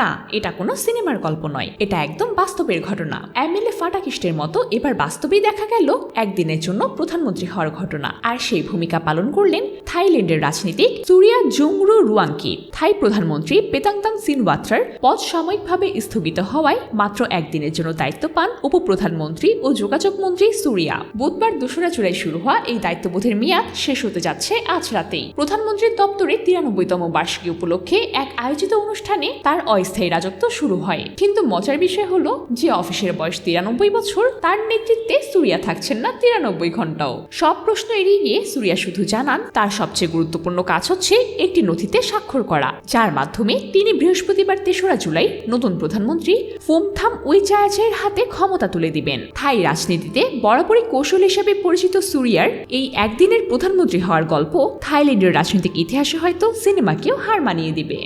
না, এটা কোনো সিনেমার গল্প নয়। এটা একদম বাস্তবের ঘটনা। এমএলএ ফাটাকিস্টের মতো এবার বাস্তবেই দেখা গেল একদিনের জন্য প্রধানমন্ত্রী হওয়ার ঘটনা। আর সেই ভূমিকা পালন করলেন থাইল্যান্ডের রাজনীতিক সুরিয়া জুংরু রুয়াংকি। থাই প্রধানমন্ত্রী পেতাংতাং সিনওয়াত্রার পদ সাময়িকভাবে স্থগিত হওয়ায় মাত্র একদিনের জন্য দায়িত্ব পান উপপ্রধানমন্ত্রী ও যোগাযোগ মন্ত্রী সুরিয়া। বুধবার দোসরা জুলাই শুরু হওয়া এই দায়িত্ববোধের মেয়াদ শেষ হতে যাচ্ছে আজ রাতেই। প্রধানমন্ত্রীর দপ্তরে তিরানব্বইতম বার্ষিকী উপলক্ষে এক আয়োজিত অনুষ্ঠানে তার অস্থায়ী রাজত্ব শুরু হয়। কিন্তু মজার বিষয় হলো যে অফিসের বয়স তিরানব্বই বছর, তার নেতৃত্বে সুরিয়া থাকছেন না তিরানব্বই ঘন্টাও সব প্রশ্ন এড়িয়ে গিয়ে সুরিয়া শুধু জানান, তার সবচেয়ে গুরুত্বপূর্ণ কাজ হচ্ছে একটি নথিতে স্বাক্ষর করা। যার মাধ্যমে তিনি বৃহস্পতিবার তেসরা জুলাই নতুন প্রধানমন্ত্রী ফোমথাম উইচায়াচের হাতে ক্ষমতা তুলে দিবেন। থাই রাজনীতিতে বরাবরই কৌশল হিসেবে পরিচিত সুরিয়ার এই একদিনের প্রধানমন্ত্রী হওয়ার গল্প থাইল্যান্ডের রাজনৈতিক ইতিহাসে হয়তো সিনেমাকেও হার মানিয়ে দিবে।